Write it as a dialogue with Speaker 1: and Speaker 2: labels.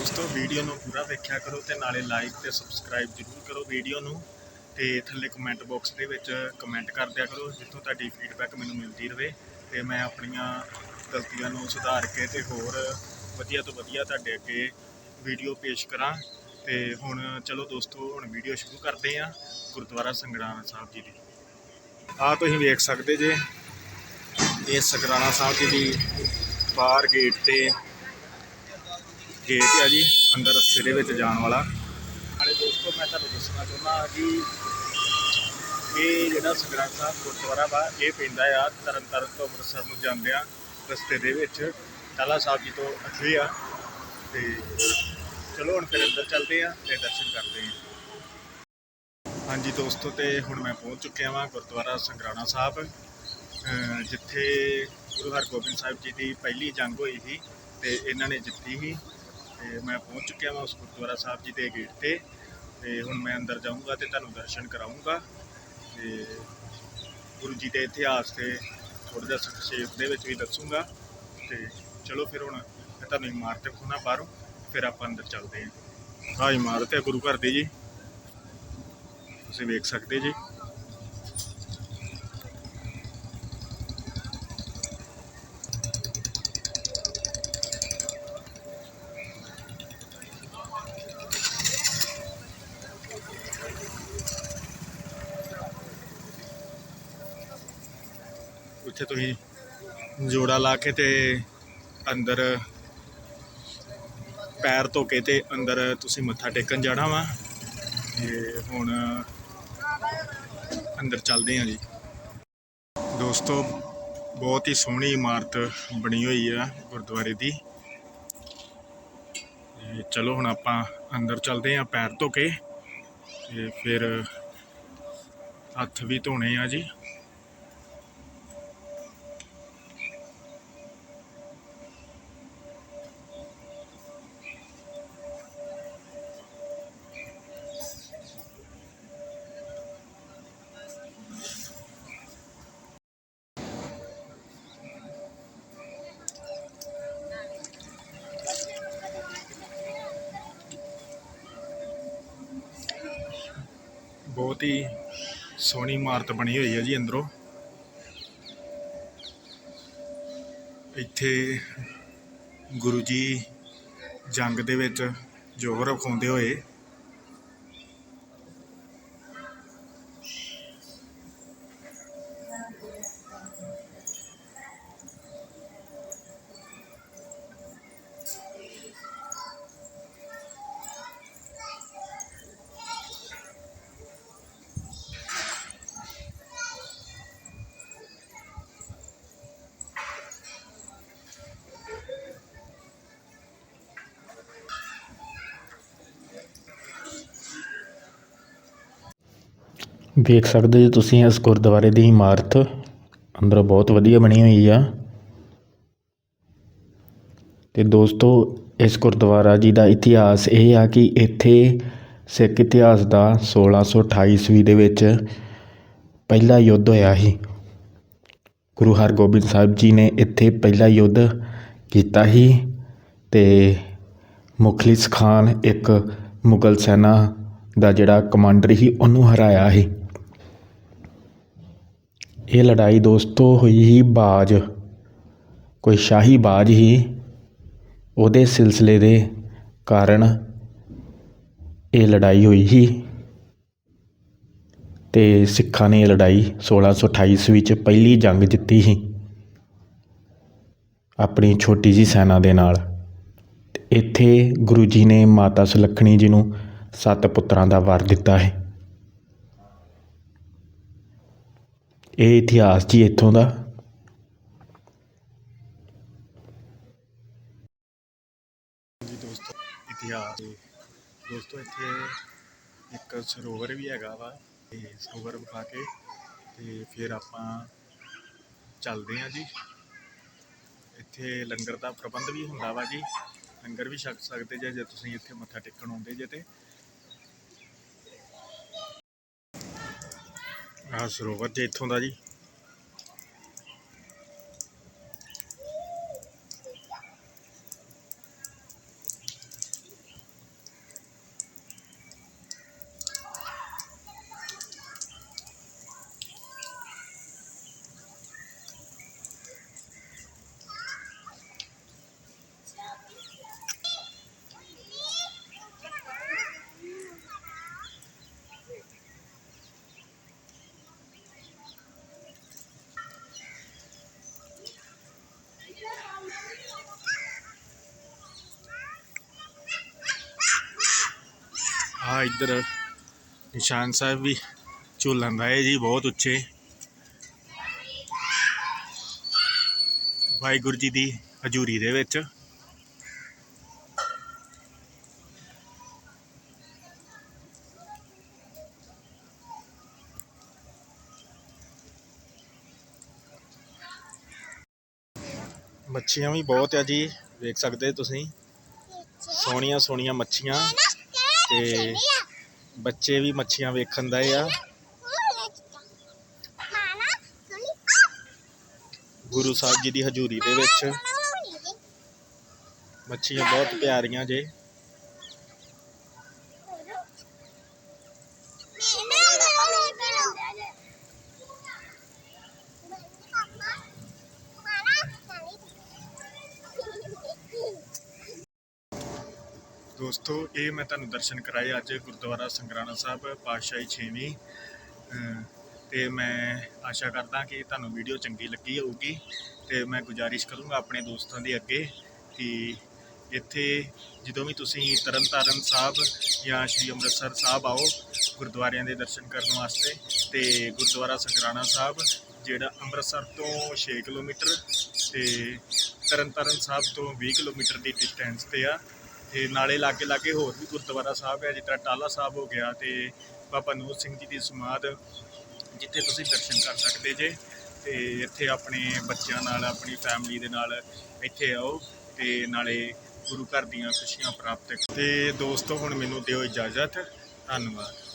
Speaker 1: ਦੋਸਤੋ, ਵੀਡੀਓ ਨੂੰ ਪੂਰਾ ਵੇਖਿਆ ਕਰੋ ਤੇ ਨਾਲੇ ਲਾਈਕ ਤੇ ਸਬਸਕ੍ਰਾਈਬ ਜ਼ਰੂਰ ਕਰੋ ਵੀਡੀਓ ਨੂੰ ਤੇ ਥੱਲੇ ਕਮੈਂਟ ਬਾਕਸ ਦੇ ਵਿੱਚ ਕਮੈਂਟ ਕਰ ਦਿਆ ਕਰੋ ਜਿੱਥੋਂ ਤੁਹਾਡੀ ਫੀਡਬੈਕ ਮੈਨੂੰ ਮਿਲਦੀ ਰਹੇ ਤੇ ਮੈਂ ਆਪਣੀਆਂ ਗਲਤੀਆਂ ਨੂੰ ਸੁਧਾਰ ਕੇ ਤੇ ਹੋਰ ਵਧੀਆ ਤੋਂ ਵਧੀਆ ਤੁਹਾਡੇ ਅੱਗੇ ਵੀਡੀਓ ਪੇਸ਼ ਕਰਾਂ। ਤੇ ਹੁਣ ਚਲੋ ਦੋਸਤੋ, ਹੁਣ ਵੀਡੀਓ ਸ਼ੁਰੂ ਕਰਦੇ ਹਾਂ ਗੁਰਦੁਆਰਾ ਸੰਗਰਾਣਾ ਸਾਹਿਬ ਜੀ ਦੀ। ਆ ਤੁਸੀਂ ਵੇਖ ਸਕਦੇ ਜੇ, ਇਹ ਸੰਗਰਾਣਾ ਸਾਹਿਬ ਜੀ ਦੀ ਬਾਹਰ ਗੇਟ ਤੇ ਗੇਟ ਆ ਜੀ ਅੰਦਰ ਰਸਤੇ ਦੇ ਵਿੱਚ ਜਾਣ ਵਾਲਾ। ਨਾਲੇ ਦੋਸਤੋ, ਮੈਂ ਤੁਹਾਨੂੰ ਦੱਸਣਾ ਚਾਹੁੰਦਾ ਜੀ ਇਹ ਜਿਹੜਾ ਸੰਗਰਾਮ ਸਾਹਿਬ ਗੁਰਦੁਆਰਾ ਵਾ, ਇਹ ਪੈਂਦਾ ਆ ਤਰਨਤਾਰਨ ਤੋਂ ਅੰਮ੍ਰਿਤਸਰ ਨੂੰ ਜਾਂਦਿਆਂ ਰਸਤੇ ਦੇ ਵਿੱਚ। ਟਾਲਾ ਸਾਹਿਬ ਜੀ ਤੋਂ ਅੱਗੇ ਆ। ਤੇ ਚਲੋ ਹੁਣ ਫਿਰ ਅੰਦਰ ਚੱਲਦੇ ਆ ਤੇ ਦਰਸ਼ਨ ਕਰਦੇ ਆ ਹਾਂਜੀ ਦੋਸਤੋ, ਤੇ ਹੁਣ ਮੈਂ ਪਹੁੰਚ ਚੁੱਕਿਆ ਵਾਂ ਗੁਰਦੁਆਰਾ ਸੰਗਰਾਣਾ ਸਾਹਿਬ। ਜਿੱਥੇ ਗੁਰੂ ਹਰਗੋਬਿੰਦ ਸਾਹਿਬ ਜੀ ਦੀ ਪਹਿਲੀ ਜੰਗ ਹੋਈ ਸੀ ਤੇ ਇਹਨਾਂ ਨੇ ਜਿੱਤੀ ਸੀ। ਤੇ ਮੈਂ ਪਹੁੰਚ ਚੁੱਕਿਆ ਹਾਂ ਉਸ ਗੁਰਦੁਆਰਾ ਸਾਹਿਬ ਜੀ ਦੇ ਗੇਟ ਤੇ ਤੇ ਹੁਣ ਮੈਂ ਅੰਦਰ ਜਾਊਂਗਾ ਤੇ ਤੁਹਾਨੂੰ ਦਰਸ਼ਨ ਕਰਾਊਂਗਾ। ਤੇ ਗੁਰੂ ਜੀ ਦੇ ਇਤਿਹਾਸ ਤੇ ਥੋੜ੍ਹਾ ਜਿਹਾ ਸੰਖੇਪ ਦੇ ਵਿੱਚ ਵੀ ਦੱਸੂਗਾ। ਤੇ ਚਲੋ ਫਿਰ ਹੁਣ ਮੈਂ ਤੁਹਾਨੂੰ ਇਮਾਰਤ ਵਿਖਾਉਣਾ ਬਾਹਰੋਂ, ਫਿਰ ਆਪਾਂ ਅੰਦਰ ਚੱਲਦੇ ਹਾਂ ਆਹ ਇਮਾਰਤ ਹੈ ਗੁਰੂ ਘਰ ਦੀ ਜੀ। ਤੁਸੀਂ ਵੇਖ ਸਕਦੇ ਜੀ। ਉੱਥੇ ਤੁਸੀਂ ਜੋੜਾ ਲਾ ਕੇ ਤੇ ਅੰਦਰ ਪੈਰ ਧੋ ਕੇ ਤੇ ਅੰਦਰ ਤੁਸੀਂ ਮੱਥਾ ਟੇਕਣ ਜਾਣਾ ਵਾ। ਤੇ ਹੁਣ ਅੰਦਰ ਚੱਲਦੇ ਹਾਂ ਜੀ। ਦੋਸਤੋ, ਬਹੁਤ ਹੀ ਸੋਹਣੀ ਇਮਾਰਤ ਬਣੀ ਹੋਈ ਆ ਗੁਰਦੁਆਰੇ ਦੀ। ਤੇ ਚਲੋ ਹੁਣ ਆਪਾਂ ਅੰਦਰ ਚੱਲਦੇ ਹਾਂ ਪੈਰ ਧੋ ਕੇ। ਤੇ ਫਿਰ ਹੱਥ ਵੀ ਧੋਣੇ ਆ ਜੀ। ਬਹੁਤ ਹੀ ਸੋਹਣੀ ਇਮਾਰਤ ਬਣੀ ਹੋਈ ਹੈ ਜੀ ਅੰਦਰੋਂ। ਇੱਥੇ ਗੁਰੂ ਜੀ ਜੰਗ ਦੇ ਵਿੱਚ ਜੋਹਰ ਵਿਖਾਉਂਦੇ ਹੋਏ
Speaker 2: ਵੇਖ ਸਕਦੇ ਹੋ ਤੁਸੀਂ ਇਸ ਗੁਰਦੁਆਰੇ ਦੀ ਇਮਾਰਤ ਅੰਦਰੋਂ ਬਹੁਤ ਵਧੀਆ ਬਣੀ ਹੋਈ ਆ। ਤੇ ਦੋਸਤੋ, ਇਸ ਗੁਰਦੁਆਰਾ ਜੀ ਦਾ ਇਤਿਹਾਸ ਇਹ ਆ ਕਿ ਇੱਥੇ ਸਿੱਖ ਇਤਿਹਾਸ ਦਾ 1628 ਈਸਵੀ ਦੇ ਵਿੱਚ ਪਹਿਲਾ ਯੁੱਧ ਹੋਇਆ ਸੀ। ਗੁਰੂ ਹਰਗੋਬਿੰਦ ਸਾਹਿਬ ਜੀ ਨੇ ਇੱਥੇ ਪਹਿਲਾ ਯੁੱਧ ਕੀਤਾ ਸੀ ਤੇ ਮੁਖਲਿਸ ਖਾਨ ਇੱਕ ਮੁਗਲ ਸੈਨਾ ਦਾ ਜਿਹੜਾ ਕਮਾਂਡਰ ਸੀ, ਉਹਨੂੰ ਹਰਾਇਆ ਸੀ। ਇਹ ਲੜਾਈ ਦੋਸਤੋ ਹੋਈ ਸੀ ਬਾਜ, ਕੋਈ ਸ਼ਾਹੀ ਬਾਜ ਹੀ। ਉਹਦੇ ਸਿਲਸਿਲੇ ਦੇ ਕਾਰਨ ਇਹ ਲੜਾਈ ਹੋਈ ਸੀ ਤੇ ਸਿੱਖਾਂ ਨੇ ਇਹ ਲੜਾਈ 1628 ਈਸਵੀ ਵਿੱਚ ਪਹਿਲੀ ਜੰਗ ਜਿੱਤੀ ਸੀ, ਆਪਣੀ ਛੋਟੀ ਜੀ ਸੈਨਾ ਦੇ ਨਾਲ। ਤੇ ਇੱਥੇ ਗੁਰੂ ਜੀ ਨੇ ਮਾਤਾ ਸੁਲੱਖਣੀ ਜੀ ਨੂੰ ਸੱਤ ਪੁੱਤਰਾਂ ਦਾ ਵਰ ਦਿੱਤਾ ਹੈ। ਇਹ ਇਤਿਹਾਸ ਜੀ ਇੱਥੋਂ ਦਾ।
Speaker 1: ਜੀ ਦੋਸਤੋ, ਇਤਿਹਾਸ ਦੋਸਤੋ, ਇੱਥੇ ਇੱਕ ਸਰੋਵਰ ਵੀ ਹੈਗਾ ਵਾ, ਤੇ ਸਰੋਵਰ ਵਿਖਾ ਕੇ ਤੇ ਫਿਰ ਆਪਾਂ ਚੱਲਦੇ ਹਾਂ ਜੀ। ਇੱਥੇ ਲੰਗਰ ਦਾ ਪ੍ਰਬੰਧ ਵੀ ਹੁੰਦਾ ਵਾ ਜੀ। ਲੰਗਰ ਵੀ ਛਕ ਸਕਦੇ ਜੇ ਜੇ ਤੁਸੀਂ ਇੱਥੇ ਮੱਥਾ ਟੇਕਣ ਆਉਂਦੇ ਜੇ ਤੇ। ਆਹ ਸਰੋਵਰ ਜੇ ਇੱਥੋਂ ਦਾ ਜੀ ਆ ਇੱਧਰ ਨਿਸ਼ਾਨ ਸਾਹਿਬ ਵੀ ਝੂਲਣ ਦਾ ਹੈ ਜੀ ਬਹੁਤ ਉੱਚੇ। ਵਾਹਿਗੁਰੂ ਜੀ ਦੀ ਹਜ਼ੂਰੀ ਦੇ ਵਿੱਚ। ਮੱਛੀਆਂ ਵੀ ਬਹੁਤ ਆ ਜੀ, ਵੇਖ ਸਕਦੇ ਤੁਸੀਂ। ਸੋਹਣੀਆਂ ਸੋਹਣੀਆਂ ਮੱਛੀਆਂ। ਤੇ ਬੱਚੇ ਵੀ ਮੱਛੀਆਂ ਵੇਖਣ ਦਾ ਆ। ਗੁਰੂ ਸਾਹਿਬ ਜੀ ਦੀ ਹਜ਼ੂਰੀ ਦੇ ਵਿੱਚ। ਮੱਛੀਆਂ ਬਹੁਤ ਪਿਆਰੀਆਂ ਜੇ। ਦੋਸਤੋ, ਇਹ ਮੈਂ ਤੁਹਾਨੂੰ ਦਰਸ਼ਨ ਕਰਾਏ ਅੱਜ ਗੁਰਦੁਆਰਾ ਸੰਗਰਾਣਾ ਸਾਹਿਬ, ਪਾਤਸ਼ਾਹੀ 6ਵੀਂ ਤੇ ਮੈਂ ਆਸ਼ਾ ਕਰਦਾ ਕਿ ਤੁਹਾਨੂੰ ਵੀਡੀਓ ਚੰਗੀ ਲੱਗੀ ਹੋਊਗੀ ਤੇ ਮੈਂ ਗੁਜ਼ਾਰਿਸ਼ ਕਰੂੰਗਾ ਆਪਣੇ ਦੋਸਤਾਂ ਦੇ ਅੱਗੇ ਕਿ ਇੱਥੇ ਜਦੋਂ ਵੀ ਤੁਸੀਂ ਤਰਨਤਾਰਨ ਸਾਹਿਬ ਜਾਂ ਸ਼੍ਰੀ ਅੰਮ੍ਰਿਤਸਰ ਸਾਹਿਬ ਆਓ ਗੁਰਦੁਆਰਿਆਂ ਦੇ ਦਰਸ਼ਨ ਕਰਨ ਵਾਸਤੇ, ਤੇ ਗੁਰਦੁਆਰਾ ਸੰਗਰਾਣਾ ਸਾਹਿਬ, ਜਿਹੜਾ ਅੰਮ੍ਰਿਤਸਰ ਤੋਂ 6 ਕਿਲੋਮੀਟਰ ਤੇ ਤਰਨਤਾਰਨ ਸਾਹਿਬ ਤੋਂ 20 ਕਿਲੋਮੀਟਰ ਦੀ ਡਿਸਟੈਂਸ ਤੇ ਆ ਤੇ ਨਾਲੇ ਲਾਗੇ ਲਾਗੇ ਹੋਰ ਵੀ ਗੁਰਦੁਆਰਾ ਸਾਹਿਬ ਹੈ ਜਿੱਦਾਂ ਤਰ੍ਹਾਂ ਟਾਲਾ ਸਾਹਿਬ ਹੋ ਗਿਆ ਤੇ ਬਾਬਾ ਨੂਰ ਸਿੰਘ ਜੀ ਦੀ ਸਮਾਧ, ਜਿੱਥੇ ਤੁਸੀਂ ਦਰਸ਼ਨ ਕਰ ਸਕਦੇ ਜੇ ਤੇ ਇੱਥੇ ਆਪਣੇ ਬੱਚਿਆਂ ਨਾਲ, ਆਪਣੀ ਫੈਮਿਲੀ ਦੇ ਨਾਲ ਇੱਥੇ ਆਓ ਤੇ ਨਾਲੇ ਗੁਰੂ ਘਰ ਦੀਆਂ ਖੁਸ਼ੀਆਂ ਪ੍ਰਾਪਤ ਤੇ ਦੋਸਤੋ, ਹੁਣ ਮੈਨੂੰ ਦਿਓ ਇਜਾਜ਼ਤ। ਧੰਨਵਾਦ।